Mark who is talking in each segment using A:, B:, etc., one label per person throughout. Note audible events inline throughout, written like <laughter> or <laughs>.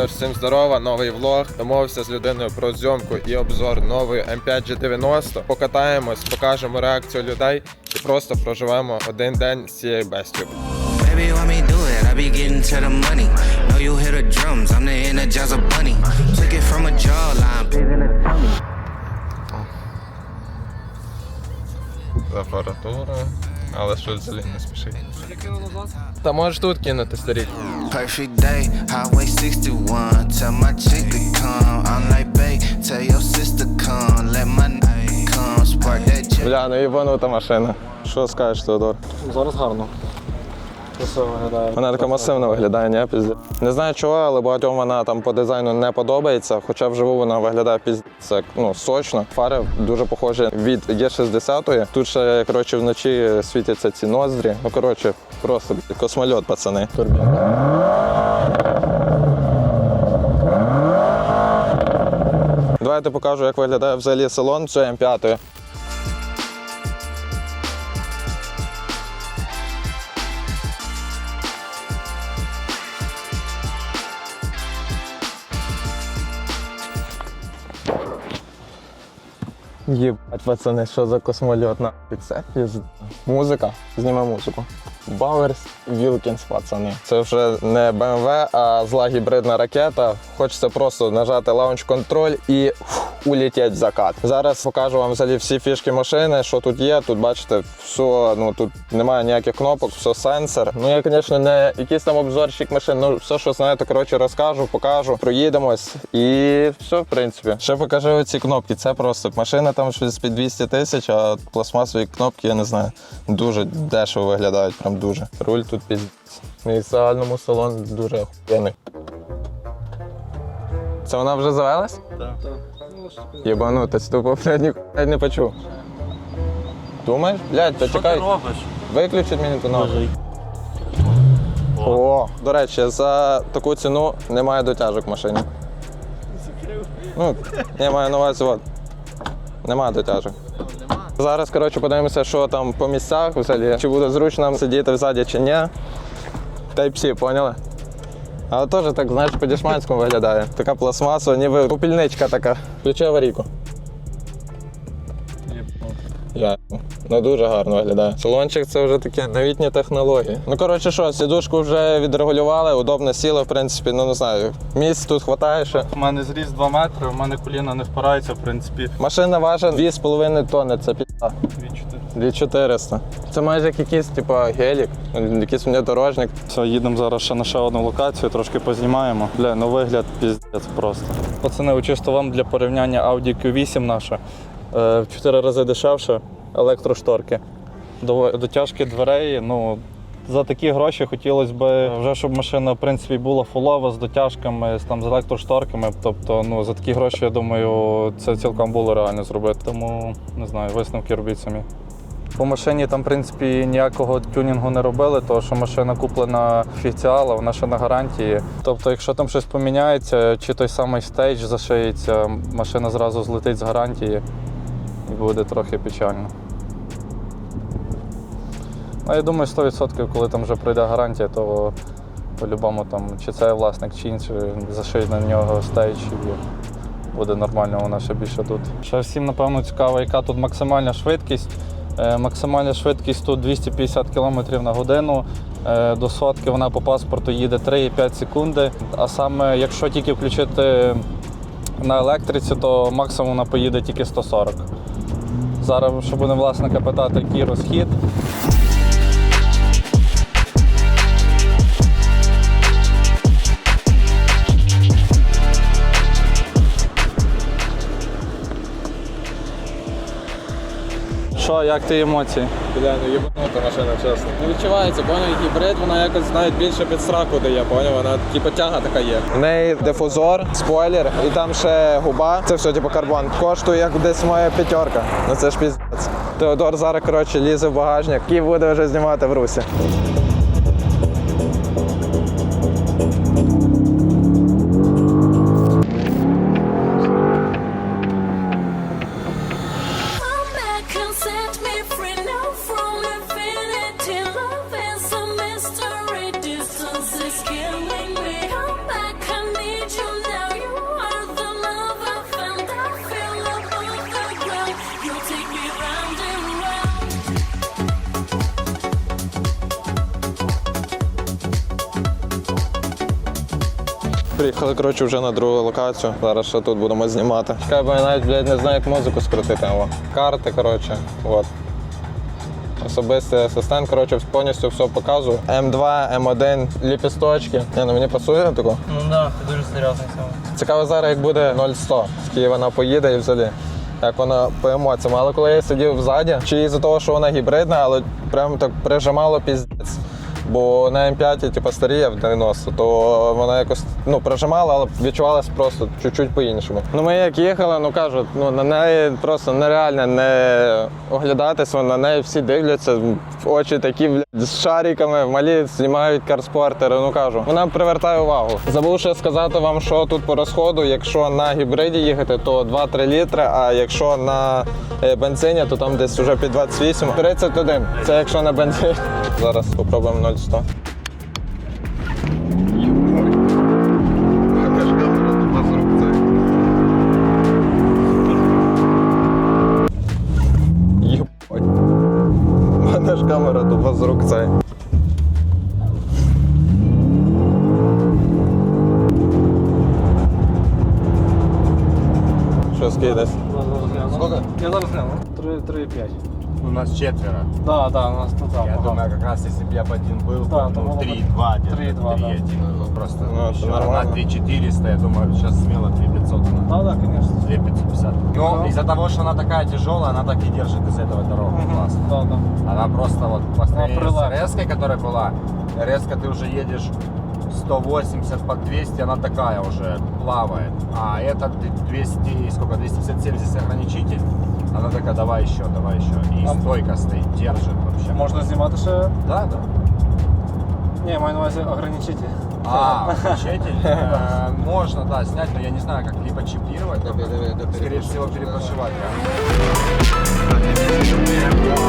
A: молодь, всім здорова, новий влог. Домовився з людиною про зйомку і обзор нової M5 G90. Покатаємось, покажемо реакцію людей і просто проживемо один день з цією бестю. Апаратура, але що взагалі не спішить. Та можеш тут кинути старік.
B: Perfect day, Highway 61. Tell my chick to come. I'm like, babe, tell your sister come. Let my night come. Spark that jet.
A: Бля, ну їбанута машина. Що скажеш, Теодор?
C: Зараз гарно. Красиво виглядає.
A: Вона така масивна виглядає, ні? Пізде. Не знаю чого, але багатьом вона там по дизайну не подобається. Хоча вживу вона виглядає пізде ну, сочно. Фари дуже похожі від Є60. Тут ще коротше, вночі світяться ці ноздрі. Ну коротше, просто космольот, пацани. Давайте покажу, як виглядає взагалі салон цієї М5. Єбать, пацани, що за космольот нахуй? Це пізда. Музика. Зніме музику. Бауерс Вілкінс, пацани. Це вже не BMW, а зла гібридна ракета. Хочеться просто нажати лаунч контроль і фух, улетіть в закат. Зараз покажу вам взагалі всі фішки машини, що тут є. Тут бачите, все, ну тут немає ніяких кнопок, все сенсор. Ну я, звісно, не якийсь там обзорщик машин. Ну все, що знаю, то коротше розкажу, покажу, проїдемось і все, в принципі. Ще покажу оці кнопки. Це просто машина там щось під 200 тисяч, а пластмасові кнопки, я не знаю, дуже дешево виглядають, прям дуже. Руль тут під і загальному салон дуже охуєнний. Це вона вже завелась?
C: Так.
A: Єбанутись, то попередній я не почув. Думаєш? Блядь, то
C: Що ти
A: чекай,
C: робиш?
A: виключить мені ту.
C: Боже.
A: О, до речі, за таку ціну немає дотяжок в машині. Ну, я маю на увазі, от. Немає дотяжок. Зараз, коротше, подивимося, що там по місцях взагалі. Чи буде зручно нам сидіти взаді, чи ні. Type-C, поняли? Але теж так, знаєш, по-дішманському виглядає. Така пластмасова, ніби купільничка така. Включи аварійку. Я. Ну дуже гарно виглядає. Салончик це вже такі новітні технології. Ну коротше, що, сідушку вже відрегулювали, удобно сіли, в принципі, ну не знаю. Місць тут хватає ще.
C: У мене зріст 2 метри, у мене коліна не впирається, в принципі,
A: Машина важить 2,5 тонни, це.
C: 2-4.
A: 2400. Це майже як якийсь, типу, гелік, якийсь внедорожник.
C: Все, їдемо зараз ще на ще одну локацію, трошки познімаємо. Бля, ну вигляд піздець просто. Пацани, чисто вам для порівняння Audi Q8 наша. Е, В 4 рази дешевше, електрошторки. До- Дотяжки дверей, ну. За такі гроші хотілося б вже, щоб машина в принципі була фулова з дотяжками, з там з електрошторками. Тобто, ну за такі гроші, я думаю, це цілком було реально зробити. Тому не знаю, висновки робіть самі. По машині там, в принципі, ніякого тюнінгу не робили, тому що машина куплена офіціала, вона ще на гарантії. Тобто, якщо там щось поміняється, чи той самий стейдж зашиється, машина зразу злетить з гарантії буде трохи печально. Ну, я думаю, 100%, коли там вже прийде гарантія, то по-любому там, чи це власник, чи інший, зашиє на нього і буде нормально, вона ще більше тут. Ще всім, напевно, цікаво, яка тут максимальна швидкість. Е, Максимальна швидкість тут 250 км на годину. Е, До сотки вона по паспорту їде 3,5 секунди. А саме, якщо тільки включити на електриці, то максимум вона поїде тільки 140. Зараз, щоб буде власника питати, який розхід. Що, як ти емоції?
A: Бля, ну єбанута машина, чесно. Не відчувається, поняв, гібрид, вона якось навіть більше під сраку дає, поняв, вона типу тяга така є. В неї дифузор, спойлер, і там ще губа. Це все, типу, карбон. Коштує як десь моя п'ятерка. Ну це ж піздець. Теодор зараз, коротше, лізе в багажник і буде вже знімати в русі. Приїхали, коротше, вже на другу локацію. Зараз ще тут будемо знімати. Чекай, бо я навіть, блядь, не знаю, як музику скрутити. О. Карти, коротше, от. Особистий асистент, коротше, повністю все показую. М2, М1, ліпісточки. Не, ну мені пасує тако.
D: Ну да, ти дуже серйозний цьому.
A: Цікаво зараз, як буде 0-100, з Києва вона поїде і взагалі. Як вона по емоціям. Але коли я сидів ззаді, чи із-за того, що вона гібридна, але прям так прижимало піздець. Бо на М5 типу, старіє в 90, то вона якось ну, прижимала, але відчувалась просто чуть-чуть по-іншому. Ну ми як їхали, ну кажуть, ну на неї просто нереально не оглядатись, на неї всі дивляться, очі такі блядь, з шариками, малі знімають карспортери. Ну кажу, вона привертає увагу. Забув ще сказати вам, що тут по розходу, якщо на гібриді їхати, то 2-3 літри, а якщо на е, бензині, то там десь вже під 28. 31. Це якщо на бензині. Зараз спробуємо 0,100. Єбать. У мене ж камера тупо з рук цей. Що скидесь?
D: Сколько? Я зараз гляну. 3,5.
E: У нас четверо.
D: Да, да, у нас тут
E: Я
D: да,
E: думаю, как раз если бы я бы один был,
D: Да,
E: то
D: то
E: ну,
D: было бы
E: 3,2 где-то.
D: 3,2, да.
E: 3,1. Ну, Просто
A: Ну,
E: еще
A: нормально.
E: одна 2,400, я думаю, сейчас смело 2,500.
D: Да, да, конечно.
E: 2,550. Но
D: Да.
E: из-за того, что она такая тяжелая, она так и держит из этого дорогу. Классно.
D: Да, да.
E: Она просто вот по сравнению с которая была, резко ты уже едешь 180 под 200, она такая уже плавает. А это 200, сколько, 257 здесь ограничитель. Она такая, давай еще, давай еще. И
D: А-
E: стойко стоит, держит вообще.
D: Можна знімати ще?
E: Да, да.
D: Ні, маю на увазі ограничитель.
E: А, включатель? <laughs> Э, Можно, да, снять, но я не знаю, как либо чипировать, либо, скорее всего, перепрошивать. да.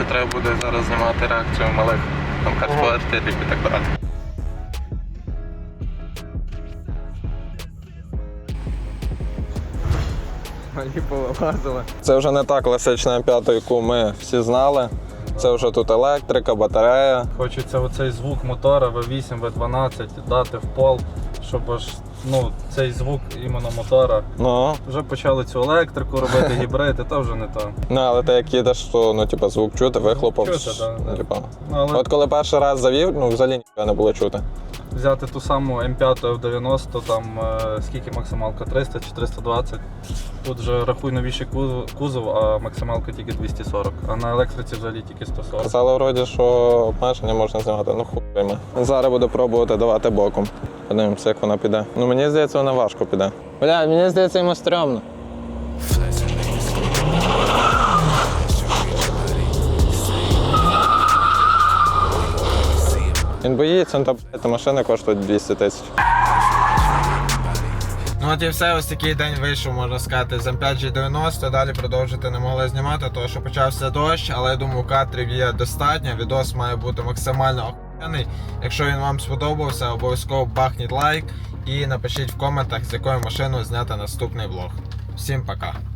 A: Ще, треба буде зараз знімати реакцію малих там карспортерів і так далі. Повилазили. Це вже не та класична М5, яку ми всі знали. Це вже тут електрика, батарея.
C: Хочеться оцей звук мотора V8, V12 дати в пол, щоб аж ну, цей звук іменно мотора.
A: Ну,
C: Вже почали цю електрику робити, гібриди, то вже не то.
A: ну але ти як їдеш, то ну, типу, звук чути, вихлопов.
C: Чути, да, да.
A: Типу.
C: Ну, але
A: От коли перший раз завів, ну взагалі нічого не було чути.
C: взяти ту саму М5 F90, там е, скільки максималка? 300 чи 320. Тут вже рахуй новіший кузов- кузов, а максималка тільки 240. А на електриці взагалі тільки 140.
A: Казали вроді, що обмеження можна знімати, ну хуй ми. Зараз буду пробувати давати боком. Подивимося, як вона піде. Ну мені здається, вона важко піде. Бля, мені здається, йому стрьомно. Він боїться, ну, та блядь, та машина коштує 200 тисяч. Ну от і все, ось такий день вийшов, можна сказати, з М5G90. Далі продовжити не могли знімати, тому що почався дощ, але я думаю, кадрів є достатньо. Відос має бути максимально охуєнний. Якщо він вам сподобався, обов'язково бахніть лайк і напишіть в коментах, з якою машиною зняти наступний влог. Всім пока!